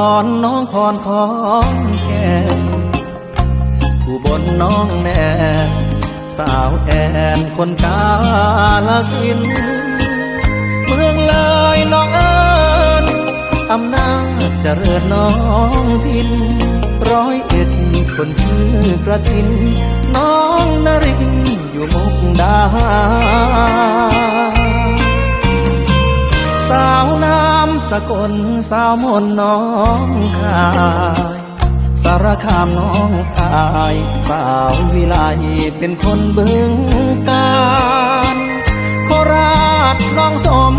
อุดรน้องพรของแก่นอุบลน้องแนนสาวแอนคนกาลสิน เมืองเลยน้องเอิญอำนาจเจริญน้องพิน ร้อยเอ็ดคนชื่อกระทินน้อง กลสาวมนต์น้องคายสารคามน้องอาย สาววิไลเป็นคนบึงการโคราชน้องสม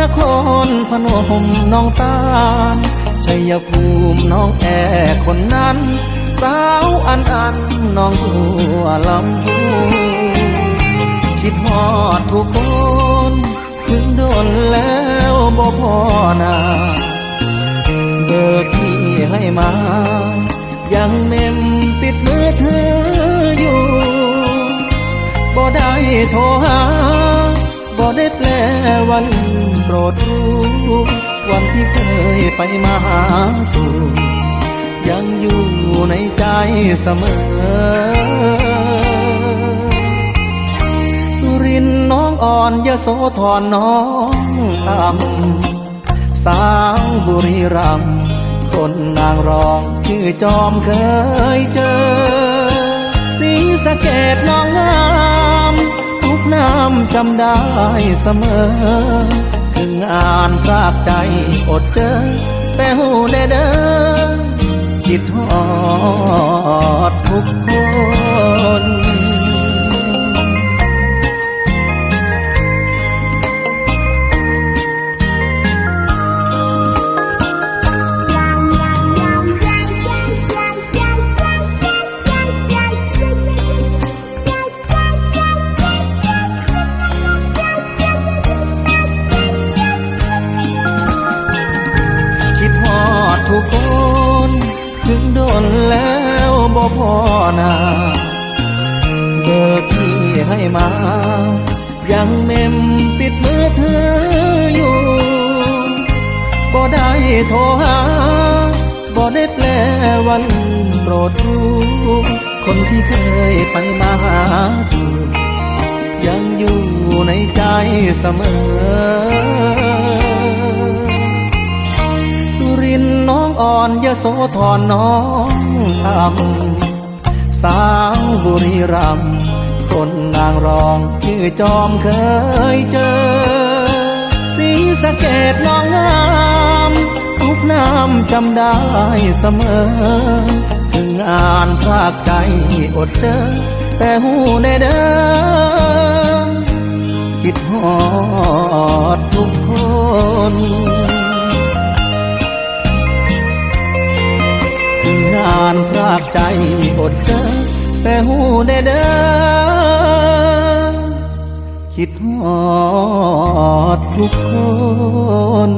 นครพนมน้องตาลชัยภูมิน้องแอคนนั้น สาวอันอันน้องบัวลำพูคิดฮอดทุกคน พอนาเบอร์ที่ให้มา ยังเมมปิดมือถืออยู่บ่ได้โทรหาบ่ได้แปลวันโปรดรู้วันที่เคยไปมาหาสู่ยังอยู่ในใจเสมอ สุรินน้องอ่อนยโสธรน้อง ตำสาวบุรีรัมคนนางรองชื่อจอมเคยเจอ สีสะเกดน้องงามทุกน้ำจำได้เสมอ ถึงอ่านพรากใจอดเจอ แต่หูแน่เด้อคิดฮอดทุกคน บ่พอนาเบอร์ที่ให้มา ยังเมมปิดมือถืออยู่บ่ได้โทรหาบ่ได้แปลวันโปรดรู้คนที่เคยไปมาหาสู่ยังอยู่ในใจเสมอ องอ่อนยโสธรน้องต่ำสาวบุรีรัมคนนางรองชื่อจอมเคยเจอ สีสะเกดน้องงามทุกน้ำจำได้เสมอ ถึงอ่านพรากใจอดเจอ แต่หูในเด้อคิดฮอด ใจอดเจอแต่หูได้เด้อคิดหอดทุกคน